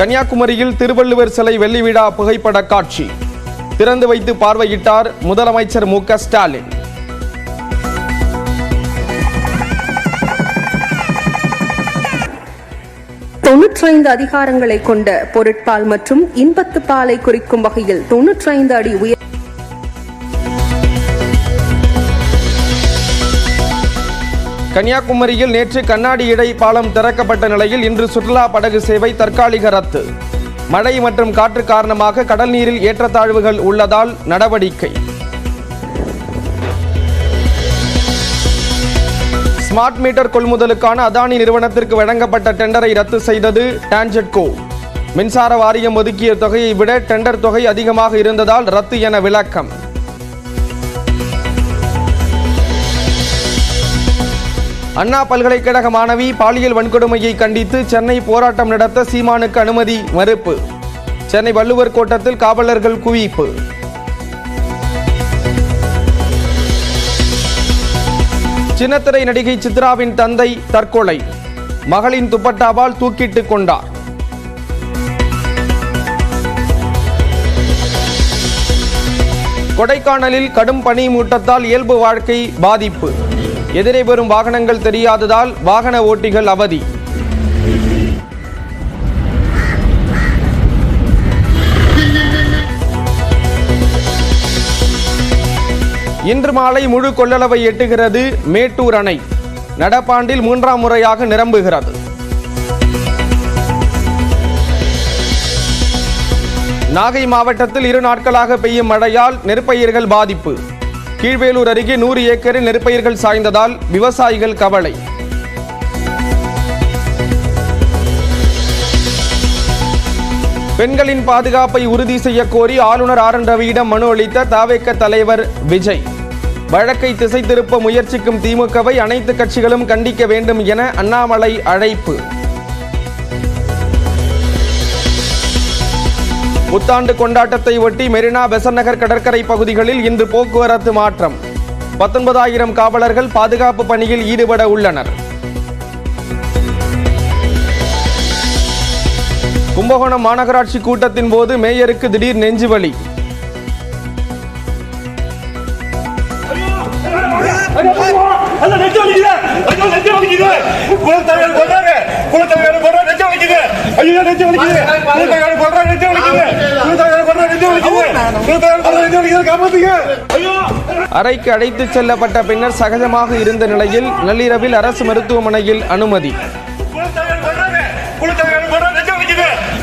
கன்னியாகுமரியில் திருவள்ளுவர் சிலை வெள்ளி விழா புகைப்பட காட்சி. திறந்து வைத்து பார்வையிட்டார் முதலமைச்சர் மு க ஸ்டாலின். தொன்னூற்றைந்து அதிகாரங்களை கொண்ட பொருட்பால் மற்றும் இன்பத்து பாலை குறிக்கும் வகையில் தொன்னூற்றைந்து அடி உயர் கன்னியாகுமரியில் நேற்று கண்ணாடி இடை பாலம் திறக்கப்பட்ட நிலையில் இன்று சுற்றுலா படகு சேவை தற்காலிக ரத்து. மழை மற்றும் காற்று காரணமாக கடல் நீரில் ஏற்றத்தாழ்வுகள் உள்ளதால் நடவடிக்கை. ஸ்மார்ட் மீட்டர் கொள்முதலுக்கான அதானி நிறுவனத்திற்கு வழங்கப்பட்ட டெண்டரை ரத்து செய்தது டான்ஜெட்கோ. மின்சார வாரியம் ஒதுக்கிய தொகையை விட டெண்டர் தொகை அதிகமாக இருந்ததால் ரத்து என விளக்கம். அண்ணா பல்கலைக்கழக மாணவி பாலியல் வன்கொடுமையை கண்டித்து சென்னை போராட்டம் நடத்த சீமானுக்கு அனுமதி மறுப்பு. சென்னை வள்ளுவர் கோட்டத்தில் காவலர்கள் குவிப்பு. சின்னத்திரை நடிகை சித்ராவின் தந்தை தற்கொலை. மகளின் துப்பட்டாவால் தூக்கிட்டு கொண்டார். கொடைக்கானலில் கடும் பனி மூட்டத்தால் இயல்பு வாழ்க்கை பாதிப்பு. எதிரே வரும் வாகனங்கள் தெரியாததால் வாகன ஓட்டிகள் அவதி. இன்று மாலை முழு கொள்ளளவை எட்டுகிறது மேட்டூர் அணை. நடப்பாண்டில் மூன்றாம் முறையாக நிரம்புகிறது. நாகை மாவட்டத்தில் இரு நாட்களாக பெய்யும் மழையால் நெற்பயிர்கள் பாதிப்பு. கீழ்வேலூர் அருகே நூறு ஏக்கரில் நெற்பயிர்கள் சாய்ந்ததால் விவசாயிகள் கவலை. பெண்களின் பாதுகாப்பை உறுதி செய்ய கோரி ஆளுநர் ஆர் என் ரவியிடம் மனு அளித்த தாவேக்க தலைவர் விஜய். வழக்கை திசை திருப்ப முயற்சிக்கும் திமுகவை அனைத்து கட்சிகளும் கண்டிக்க வேண்டும் என அண்ணாமலை அழைப்பு. புத்தாண்டு கொண்டாட்டத்தை ஒட்டி மெரினா பெசன் நகர் கடற்கரை பகுதிகளில் இன்று போக்குவரத்து மாற்றம். பத்தொன்பதாயிரம் காவலர்கள் பாதுகாப்பு பணியில் ஈடுபட உள்ளனர். கும்பகோணம் மாநகராட்சி கூட்டத்தின் போது மேயருக்கு திடீர் நெஞ்சுவலி. அல்ல நெஞ்சு வலிக்குது. ஐயோ நெஞ்சு வலிக்குது. குலத்தலைவர் போடுறாரு குலத்தலைவர் போடுறாரு நெஞ்சு வலிக்குது. ஐயோ நெஞ்சு வலிக்குது. குலத்தலைவர் போடுறாரு நெஞ்சு வலிக்குது. குலத்தலைவர் போடுறாரு நெஞ்சு வலிக்குது. குலத்தலைவர் போடுறாரு நெஞ்சு வலிக்குது. காப்பாத்துங்க. ஐயோ. அறைக்கு அழைத்துச் செல்லப்பட்ட பின்னர் சகஜமாக இருந்த நிலையில் நள்ளிரவில் அரசு மருத்துவமனையில் அனுமதி.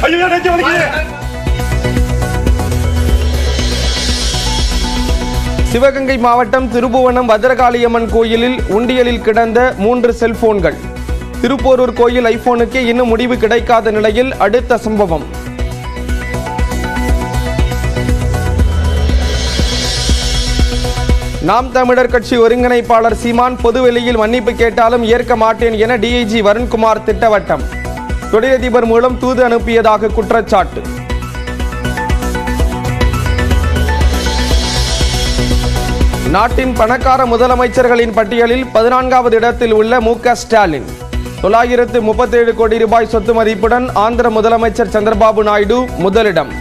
ஐயோ நெஞ்சு வலிக்குது. சிவகங்கை மாவட்டம் திருபுவனம் பத்ரகாளியம்மன் கோயிலில் உண்டியலில் கிடந்த மூன்று செல்போன்கள். திருப்போரூர் கோயில் ஐபோனுக்கு இன்னும் முடிவு கிடைக்காத நிலையில் அடுத்த சம்பவம். நாம் தமிழர் கட்சி ஒருங்கிணைப்பாளர் சீமான் பொதுவெளியில் மன்னிப்பு கேட்டாலும் ஏற்க மாட்டேன் என டிஐஜி வருண்குமார் திட்டவட்டம். தொழிலதிபர் மூலம் தூது அனுப்பியதாக குற்றச்சாட்டு. நாட்டின் பணக்கார முதலமைச்சர்களின் பட்டியலில் பதினான்காவது இடத்தில் உள்ள மு ஸ்டாலின். தொள்ளாயிரத்து முப்பத்தேழு கோடி ரூபாய் சொத்து மதிப்புடன் ஆந்திர முதலமைச்சர் சந்திரபாபு நாயுடு முதலிடம்.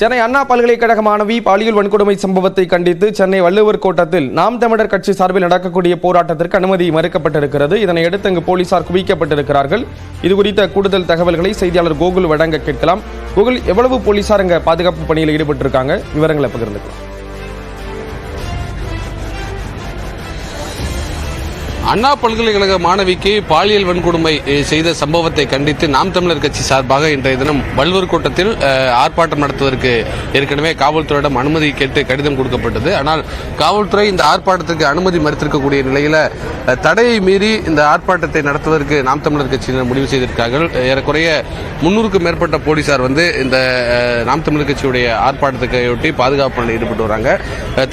சென்னை அண்ணா பல்கலைக்கழக மாணவி பாலியல் வன்கொடுமை சம்பவத்தை கண்டித்து சென்னை வள்ளுவர் கோட்டத்தில் நாம் தமிழர் கட்சி சார்பில் நடக்கக்கூடிய போராட்டத்திற்கு அனுமதி மறுக்கப்பட்டிருக்கிறது. இதனையடுத்து அங்கு போலீசார் குவிக்கப்பட்டிருக்கிறார்கள். இது குறித்த கூடுதல் தகவல்களை செய்தியாளர் கோகுல் வழங்க கேட்கலாம். கோகுல் எவ்வளவு போலீசார் அங்கே பாதுகாப்பு பணியில் ஈடுபட்டிருக்காங்க? விவரங்களை பகிர்ந்துக்கலாம். அண்ணா பல்கலைக்கழக மாணவிக்கு பாலியல் வன்கொடுமை செய்த சம்பவத்தை கண்டித்து நாம் தமிழர் கட்சி சார்பாக இன்றைய தினம் வள்ளுவர் கூட்டத்தில் ஆர்ப்பாட்டம் நடத்துவதற்கு ஏற்கனவே காவல்துறையிடம் அனுமதி கேட்டு கடிதம் கொடுக்கப்பட்டது. ஆனால் காவல்துறை இந்த ஆர்ப்பாட்டத்திற்கு அனுமதி மறுத்திருக்கக்கூடிய நிலையில தடையை மீறி இந்த ஆர்ப்பாட்டத்தை நடத்துவதற்கு நாம் தமிழர் கட்சியினர் முடிவு செய்திருக்கார்கள் ஏறக்குறைய முன்னூறுக்கும் மேற்பட்ட போலீசார் வந்து இந்த நாம் தமிழர் கட்சியுடைய ஆர்ப்பாட்டத்துக்கையொட்டி பாதுகாப்பு பணியில் ஈடுபட்டு வராங்க.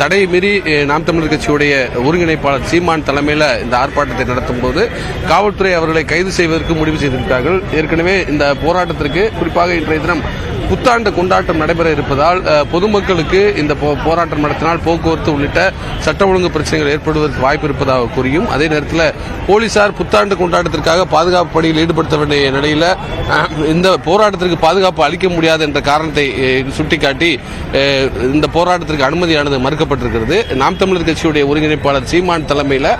தடையை மீறி நாம் தமிழர் கட்சியுடைய ஒருங்கிணைப்பாளர் சீமான் தலைமையில் இந்த ஆர்ப்பாட்டத்தை நடத்தும் போது காவல்துறை அவர்களை கைது செய்வதற்கு முடிவு செய்திருக்கிறார்கள் ஏற்கனவே இந்த போராட்டத்திற்கு குறிப்பாக இன்றைய தினம் புத்தாண்டு கொண்டாட்டம் நடைபெற இருப்பதால் பொதுமக்களுக்கு இந்த போ- போராட்டம் நடத்தினால் போக்குவரத்து உள்ளிட்ட சட்ட ஒழுங்கு பிரச்சனைகள் ஏற்படுவதற்கு வாய்ப்பு இருப்பதாக கூறியும். அதே நேரத்தில் போலீசார் புத்தாண்டு கொண்டாட்டத்திற்காக பாதுகாப்பு பணியில் ஈடுபடுத்த வேண்டிய நிலையில் இந்த போராட்டத்திற்கு பாதுகாப்பு அளிக்க முடியாது என்ற காரணத்தை சுட்டிக்காட்டி இந்த போராட்டத்திற்கு அனுமதியானது மறுக்கப்பட்டிருக்கிறது. நாம் தமிழர் கட்சியுடைய ஒருங்கிணைப்பாளர் சீமான் தலைமையில்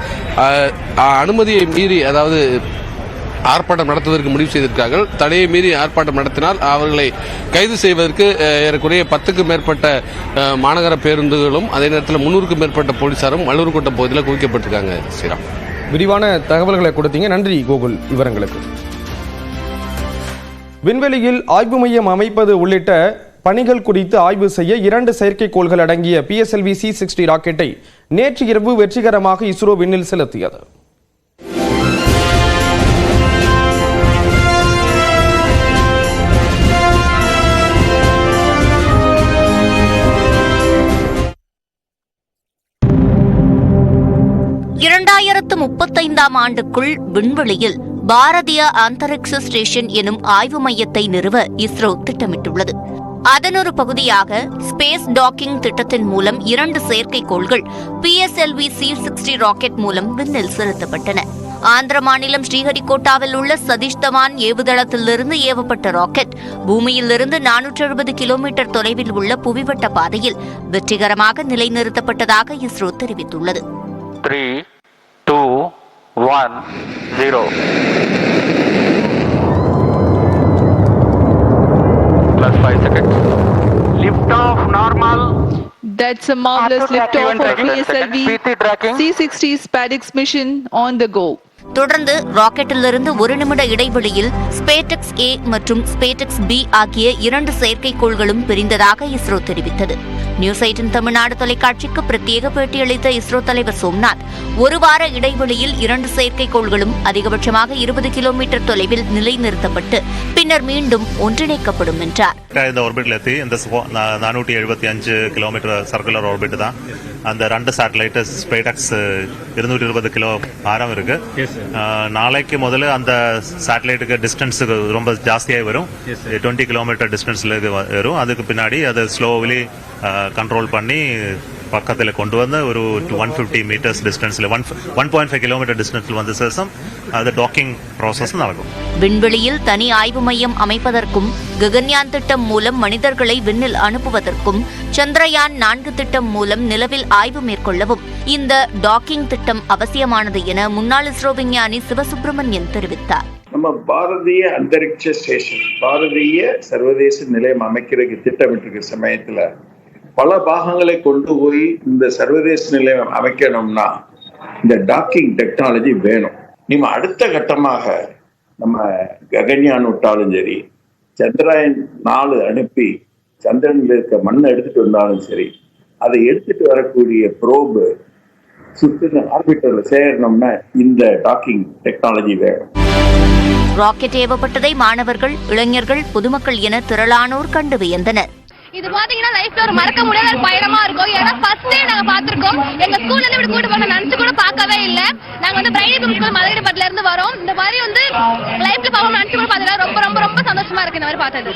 அனுமதியை மீறி அதாவது ஆர்ப்பாட்டம் நடத்துவதற்கு முடிவு செய்திருக்கார்கள் தடையை மீறி ஆர்ப்பாட்டம் நடத்தினால் அவர்களை கைது செய்வதற்கு ஏறக்குறைய பத்துக்கும் மேற்பட்ட மாநகர பேருந்துகளும் அதே நேரத்தில் முன்னூறுக்கும் மேற்பட்ட போலீசாரும் வள்ளூர் பகுதியில் குவிக்கப்பட்டிருக்காங்க ஸ்ரீராம். விரிவான தகவல்களை கொடுத்தீங்க. நன்றி கோகுல் விவரங்களுக்கு. விண்வெளியில் ஆய்வு மையம் அமைப்பது உள்ளிட்ட பணிகள் குறித்து ஆய்வு செய்ய இரண்டு செயற்கைக்கோள்கள் அடங்கிய பிஎஸ்எல்வி சி சிக்ஸ்டி ராக்கெட்டை நேற்று இரவு வெற்றிகரமாக இஸ்ரோ விண்ணில் செலுத்தியது. முப்பத்தைந்தாம் ஆண்டுக்குள் விண்வெளியில் பாரதிய அந்தரிக்ஷ ஸ்டேஷன் எனும் ஆய்வு மையத்தை நிறுவ இஸ்ரோ திட்டமிட்டுள்ளது. அதன் ஒரு பகுதியாக ஸ்பேஸ் டாக்கிங் திட்டத்தின் மூலம் இரண்டு செயற்கைக்கோள்கள் பிஎஸ்எல்வி சி சிக்ஸ்டி ராக்கெட் மூலம் விண்ணில் செலுத்தப்பட்டன. ஆந்திர மாநிலம் ஸ்ரீஹரிகோட்டாவில் உள்ள சதீஷ் தவான் ஏவுதளத்திலிருந்து ஏவப்பட்ட ராக்கெட் பூமியிலிருந்து நானூற்றி எழுபது கிலோமீட்டர் தொலைவில் உள்ள புவிவட்ட பாதையில் வெற்றிகரமாக நிலைநிறுத்தப்பட்டதாக இஸ்ரோ தெரிவித்துள்ளது. Two, one, zero. Plus five seconds. Lift off normal. That's a marvelous tracking liftoff of PSLV PT tracking. C-60 SpaceX mission on the go. தொடர்ந்து ராக்கெட்டிலிருந்து ஒரு நிமிட இடைவெளியில் ஸ்பேடெக்ஸ் ஏ மற்றும் ஸ்பேடெக்ஸ் பி ஆகிய இரண்டு செயற்கைக்கோள்களும் பிரிந்ததாக இஸ்ரோ தெரிவித்தது நியூஸ் எயிட்டின் தமிழ்நாடு தொலைக்காட்சிக்கு பிரத்யேக பேட்டியளித்த இஸ்ரோ தலைவர் சோம்நாத் ஒரு வார இடைவெளியில் இரண்டு செயற்கைக்கோள்களும் அதிகபட்சமாக இருபது கிலோமீட்டர் தொலைவில் நிலைநிறுத்தப்பட்டு பின்னர் மீண்டும் ஒன்றிணைக்கப்படும் என்றார். இந்த ஆர்பிட்ல எத்தி இந்த நானூற்றி எழுபத்தி அஞ்சு கிலோமீட்டர் சர்க்குலர் ஆர்பிட் தான். அந்த ரெண்டு சேட்டலைட்டு ஸ்பேடக்ஸ் இருநூற்றி இருபது கிலோ ஆரம் இருக்கு. நாளைக்கு முதல்ல அந்த சேட்டலைட்டுக்கு டிஸ்டன்ஸ் ரொம்ப ஜாஸ்தியாக வரும். டுவெண்ட்டி கிலோமீட்டர் டிஸ்டன்ஸ்ல வரும். அதுக்கு பின்னாடி அதை ஸ்லோவிலி கண்ட்ரோல் பண்ணி பக்கத்தில் கொண்டு வந்து ஒரு ஒன் ஃபிஃப்டி மீட்டர்ஸ் டிஸ்டன்ஸில் one one point five kilometre டிஸ்டன்ஸில் வந்து சேசம் அது டாக்கிங் ப்ராசஸ் நடக்கும். விண்வெளியில் தனி ஆய்வு மையம் அமைப்பதற்கும் ககன்யான் திட்டம் மூலம் மனிதர்களை விண்ணில் அனுப்புவதற்கும் சந்திரயான் நான்கு திட்டம் மூலம் நிலவில் ஆய்வு மேற்கொள்ளவும் இந்த டாக்கிங் திட்டம் அவசியமானது என முன்னாள் இஸ்ரோ விஞ்ஞானி சிவசுப்பிரமணியன் தெரிவித்தார். நம்ம பாரதிய அந்தரிக்ஷ ஸ்டேஷன் பாரதிய சர்வதேச நிலையம் அமைக்கிறதுக்கு திட்டமிட்டிருக்க சமயத்துல பல பாகங்களை கொண்டு போய் இந்த சர்வதேச நிலையம் அமைக்கணும்னா இந்த டாக்கிங் டெக்னாலஜி வேணும். நம்ம அடுத்த கட்டமாக நம்ம ககன்யான் விட்டாலும் சரி சந்திராயன் நாலு அனுப்பி சந்திரனில் இருக்க மண்ணை எடுத்துட்டு வந்தாலும் சரி அதை எடுத்துட்டு வரக்கூடிய ப்ரோபு சுற்றின ஆர்பிட்டர்ல சேரணும்னா இந்த டாக்கிங் டெக்னாலஜி வேணும். ராக்கெட் ஏவப்பட்டதை மாணவர்கள் இளைஞர்கள் பொதுமக்கள் என திரளானோர் கண்டு வியந்தனர். இது பாத்தீங்கன்னா லைஃப்ல ஒரு மறக்க முடியாத ஒரு பயணமா இருக்கும். ஏன்னா ஃபர்ஸ்ட் டே நாங்க பாத்திருக்கோம். எங்க ஸ்கூல்ல இருந்து இப்படி கூட்டு போன நினைச்சு கூட பார்க்கவே இல்ல. நாங்க வந்து பிரைவேட் ஸ்கூல் மதுரைப்பட்டில இருந்து வரோம். இந்த மாதிரி வந்து லைஃப்ல பாவம் நினைச்சு கூட பார்த்ததுல ரொம்ப ரொம்ப ரொம்ப சந்தோஷமா இருக்கு இந்த மாதிரி பார்த்தது.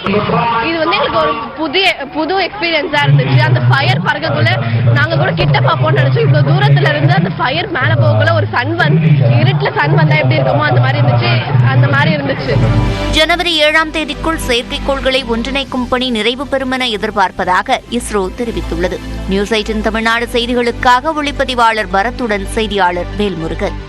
இது வந்து எங்களுக்கு ஒரு புதிய புது எக்ஸ்பீரியன்ஸா இருந்துச்சு. அந்த ஃபயர் பறக்கக்குள்ள நாங்க கூட கிட்ட பார்ப்போம்னு நினைச்சோம். இவ்வளவு தூரத்துல இருந்து அந்த ஃபயர் மேல போகக்குள்ள ஒரு சன் வந்து இருட்டுல சன் வந்தா எப்படி இருக்குமோ அந்த மாதிரி இருந்துச்சு. அந்த மாதிரி இருந்துச்சு. ஜனவரி ஏழாம் தேதிக்குள் செயற்கைக்கோள்களை ஒன்றிணைக்கும் பணி நிறைவு பெறும் என எதிர்பார்ப்பதாக இஸ்ரோ தெரிவித்துள்ளது. நியூஸ் எயிட்டின் தமிழ்நாடு செய்திகளுக்காக ஒளிப்பதிவாளர் பரத்துடன் செய்தியாளர் வேல்முருகன்.